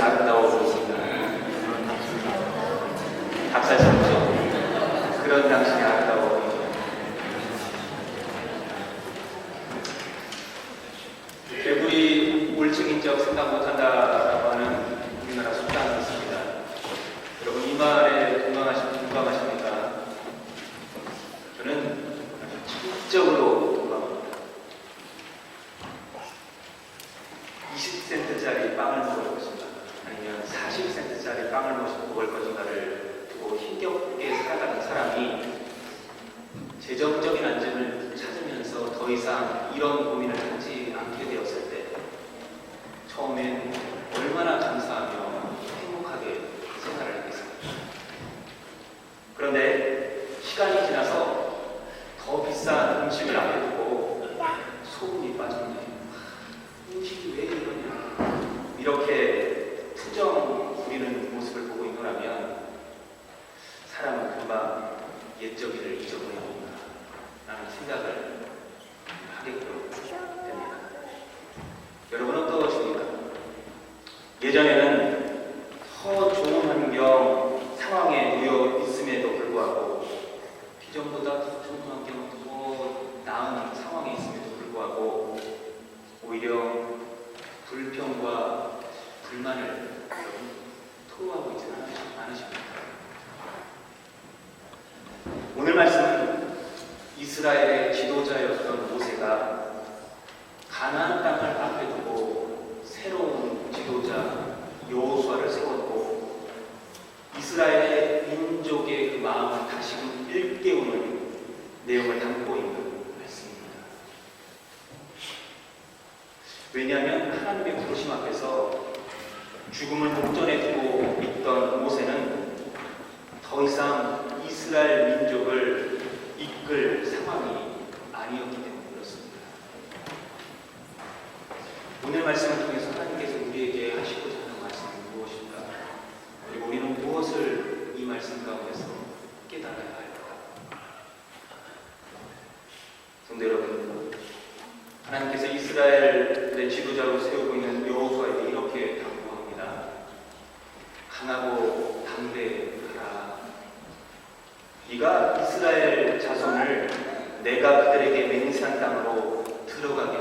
I don't know 이런 고민을 하지 않게 되었을 때 처음엔 얼마나 감사하며 행복하게 생활을 했겠습니까? 그런데 시간이 지나서 더 비싼 음식을 앞에 두고 소금이 빠졌네. 아, 음식이 왜 이러냐. 이렇게 투정 부리는 모습을 보고 있노라면 사람은 금방 옛적 일을 잊어버립니다. 라는 생각을 되기도 됩니다. 여러분은 어떠십니까? 예전에는 오늘 말씀을 통해서 하나님께서 우리에게 하시고자 하는 말씀은 무엇일까? 그리고 우리는 무엇을 이 말씀 가운데서 깨달아야 할까? 성도 여러분, 하나님께서 이스라엘의 지도자로 세우고 있는 여호수아에게 이렇게 당부합니다. 강하고 담대하라. 네가 이스라엘 자손을 내가 그들에게 맹산 땅으로 들어가게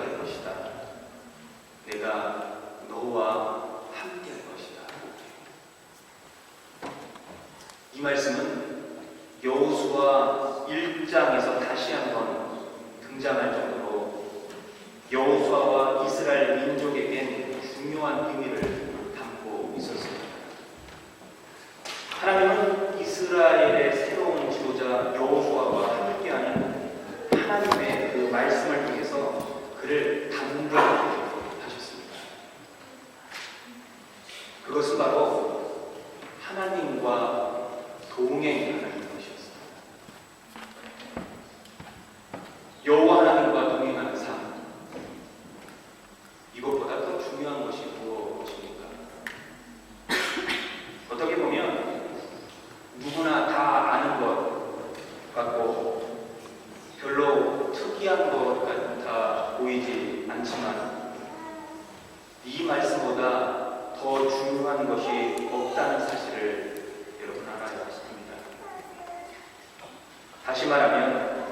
말하면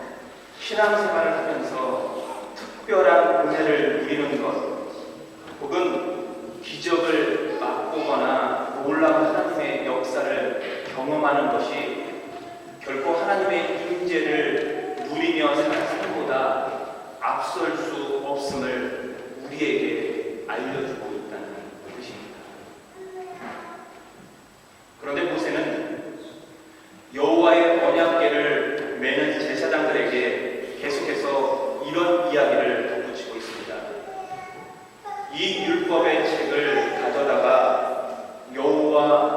신앙생활을 하면서 특별한 은혜를 누리는 것 혹은 기적을 맛보거나 놀라운 하나님의 역사를 경험하는 것이 결코 하나님의 임재를 누리며 사는 것보다 앞설 수 없음을 우리에게 알려주니다 우리가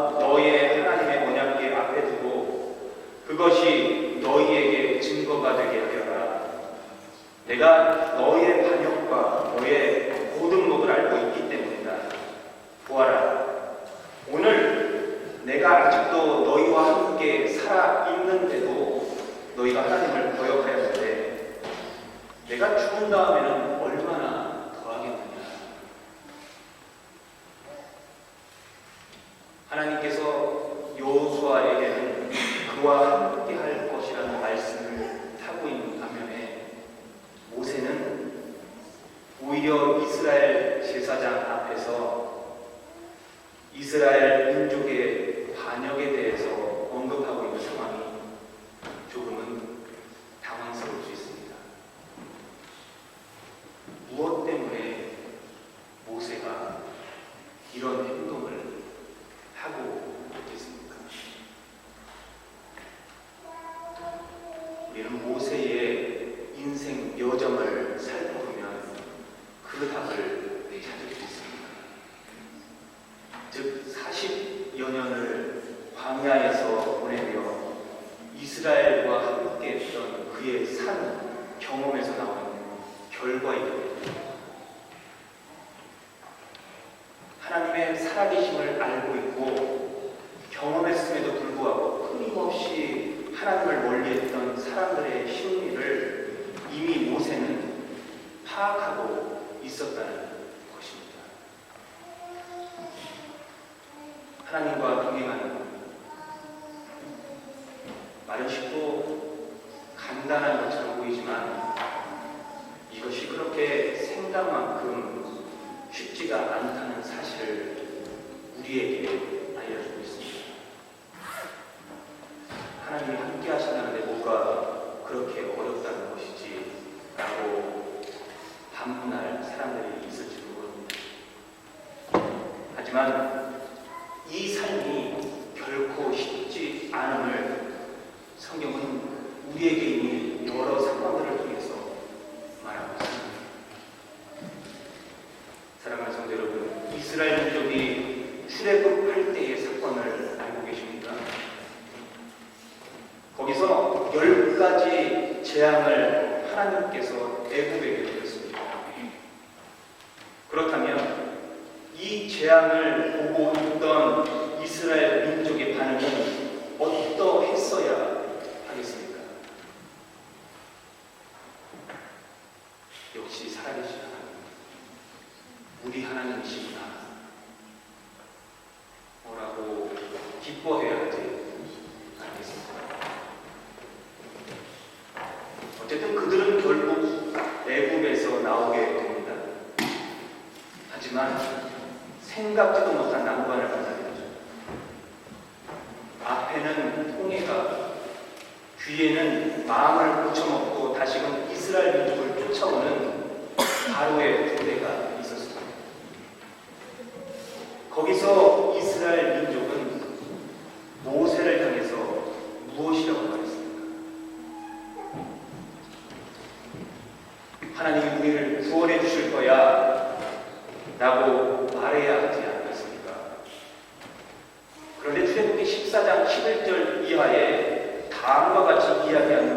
하나님을 멀리했던 사람들의 심리를 이미 모세는 파악하고 있었다는 것입니다. 하나님과 동행하는 있지 않음을 성경은 우리에게 이미 여러 상황들을 が不可能かな y hacia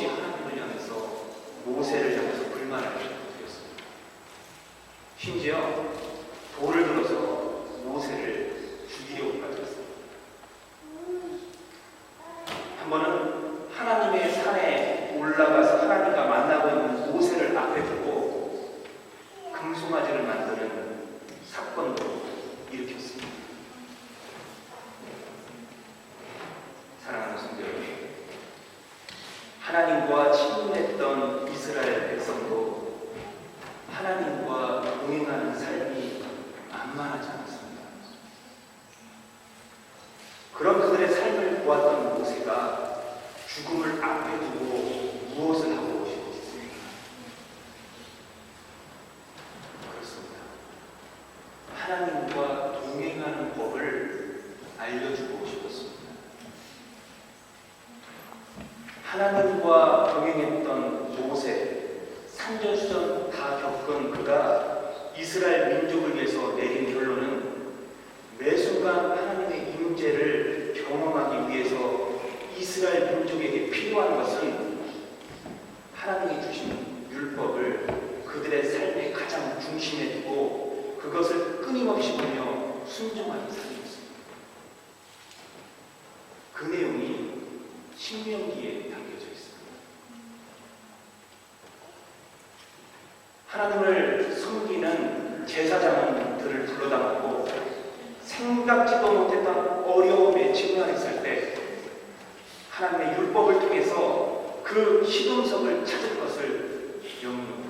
없이 하나님을 향해서 모세를 향해서 불만을 하셨던 분이었습니다. 심지어 하나님을 섬기는 제사장들을 불러다놓고 생각지도 못했던 어려움에 직면했을 때 하나님의 율법을 통해서 그 시동석을 찾을 것을 영용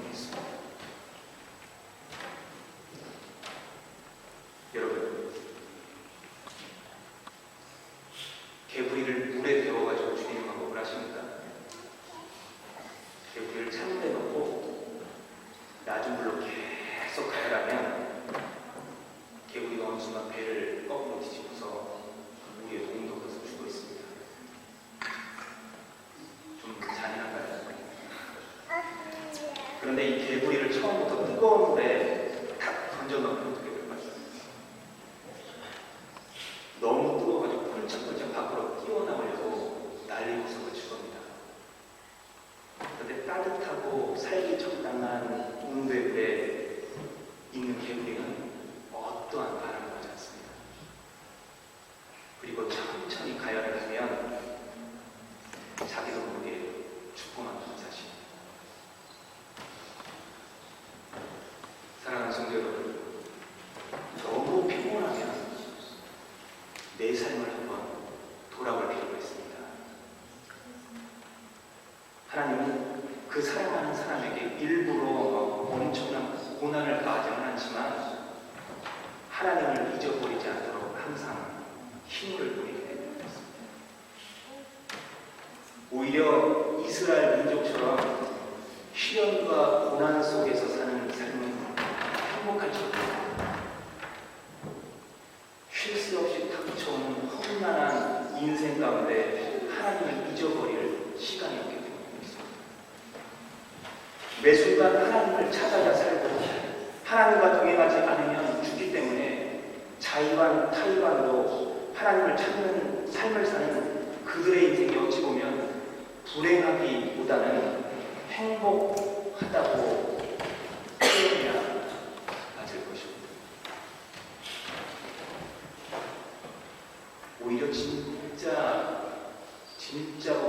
뜨거운데 탁 던져놓고 dio 이거 진짜 진짜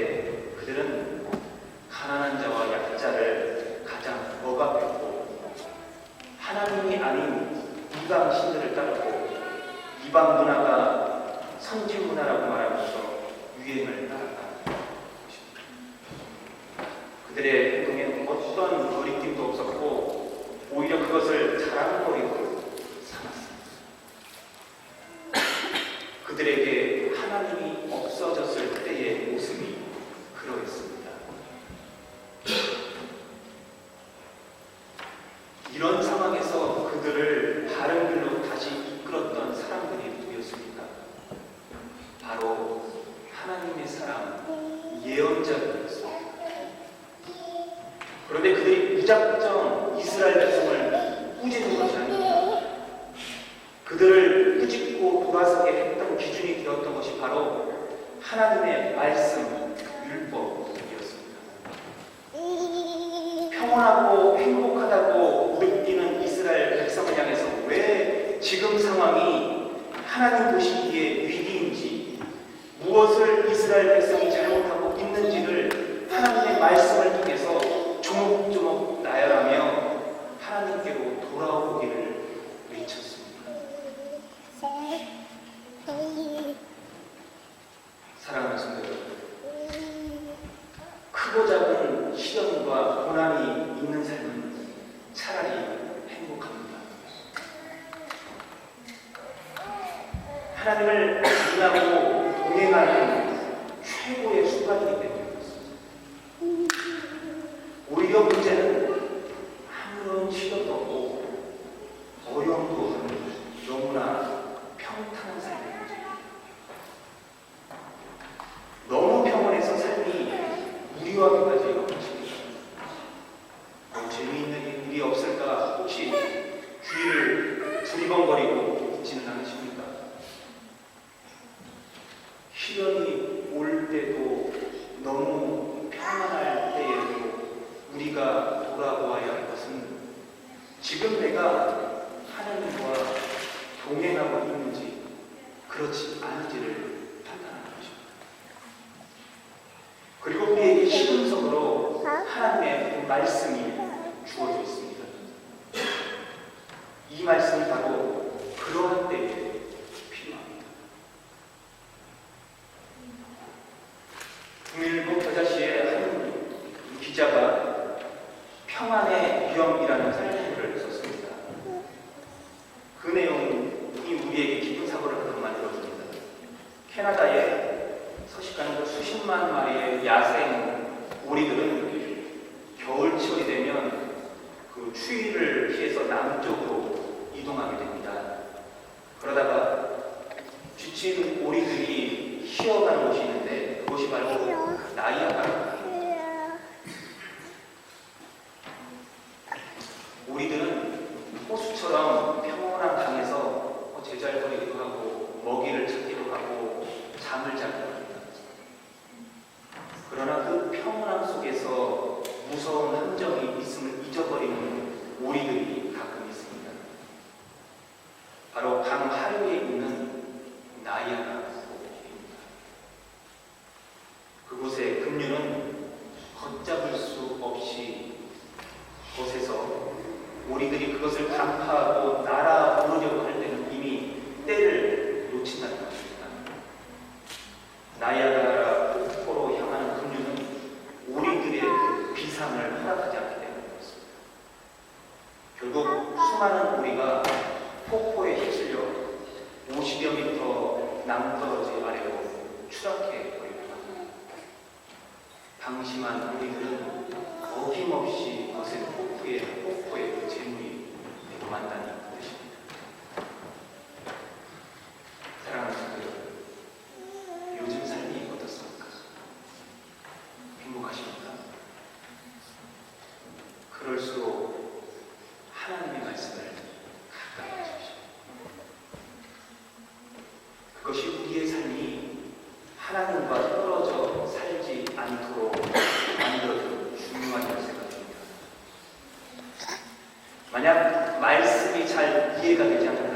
때 그들은 가난한 자와 약자를 가장 억압했고 하나님이 아닌 이방 신들을 따르고 이방 문화가 선진 문화라고 말하면서 유행을 것입니다. 그들의 행동에 어떤 거리낌도 없었고 오히려 그것을 자랑거리로 삼았습니다. 그들에게 하나님이 없어졌을 때의 모습이 그러했습니다. 이런 상황에서 그들을 바른 길로 다시 이끌었던 사람들이 누구였습니까? 바로 하나님의 사람 예언자들이었습니다. 그런데 그들이 무작정 이스라엘 백성을 꾸짖는 것이 아닙니다. 그들을 꾸짖고 돌아서게 했던 기준이 되었던 것이 바로 하나님의 말씀, 율법이었습니다. 평온하고 행복하다고 느끼는 이스라엘 백성을 향해서 왜 지금 상황이 하나님 보시기에 위기인지 무엇을 이스라엘 백성이 잘못하고 있는지를 하나님의 말씀을 통해서 조목조목 나열하며 하나님께로 돌아오기를 외쳤습니다. 사랑하는 여러분, 크고 작은 시련과 고난이 있는 삶은 차라리 행복합니다. 하나님을 만나고 동행하는 최고의 수단이기 때문에 그렇습니다. 오히려 문제는 아무런 시련도 없고 어려움도 없는 너무나 평탄한 삶의 문제입니다. 너무 평온해서 삶이 무료하기까지 이렇습니다. 뭐 재미있는 일이 없을까 혹시 귀를 두리번거리고 있지는 않으십니까? 시련이 올 때도 너무 평안할 때에도 우리가 돌아보아야 할 것은 지금 내가 하나님과 동행하고 있는지 그렇지 않은지를 판단하는 것입니다. 그리고 우리에게 시금석으로 하나님의 그 말씀이 주어져 있습니다. 이 말씀이 바로 그러한 때에 필요합니다. 국민일보 겨자씨의 한 기자가 평안의 위험이라는 설명을 썼습니다. 그 내용이 우리에게 깊은 사고를 하도록 만들어줍니다. 캐나다의 서식하는 그 수십만 마리의 야생 오리들은 겨울철이 되면 그 추위를 피해서 남쪽으로 이동하게 됩니다. 그러다가 지친 오리들이 쉬어가는 곳이 있는데 그것이 바로 나이아가라. 오리들은 호수처럼 평온한 강에서 뭐 제잘거리기도 하고 먹이를 찾기도 하고 잠을 자기도 합니다. 그러나 그 평온함 속에서 무서운 함정이 있음을 잊어버리는 오리들이 가끔 있습니다. 바로 강 하류에 있는 나이아가라 호입니다. 그곳의 급류는 걷잡을 수 없이 곳에서 우리들이 그것을 간파하고 날아오르려고 할 때는 이미 때를 놓친다는 것입니다. 나이아가라 폭포로 향하는 급류는 우리들의 그 비상을 허락하지 않기 때문에 그렇습니다. 결국 수많은 우리가 폭포에 휩쓸려 50여 미터 남떨어지 아래로 추락해 버립니다. 방심한 우리들은 어김없이 거센 폭포의 폭포의 그 재물이 되고 만다는 뜻입니다. 사랑하는 성도 여러분, 요즘 삶이 어떻습니까? 행복하십니까? 그럴수록 하나님의 말씀을 가까이 하십시오. 그것이 우리의 삶이 하나님과 떨어져 살지 않도록 만들어주는 중요한 열쇠가 됩니다. 만약 말씀이 잘 이해가 되지 않는다면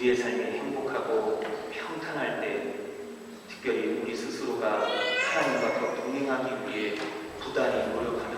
우리의 삶이 행복하고 평탄할 때 특별히 우리 스스로가 하나님과 더 동행하기 위해 부단히 노력합니다.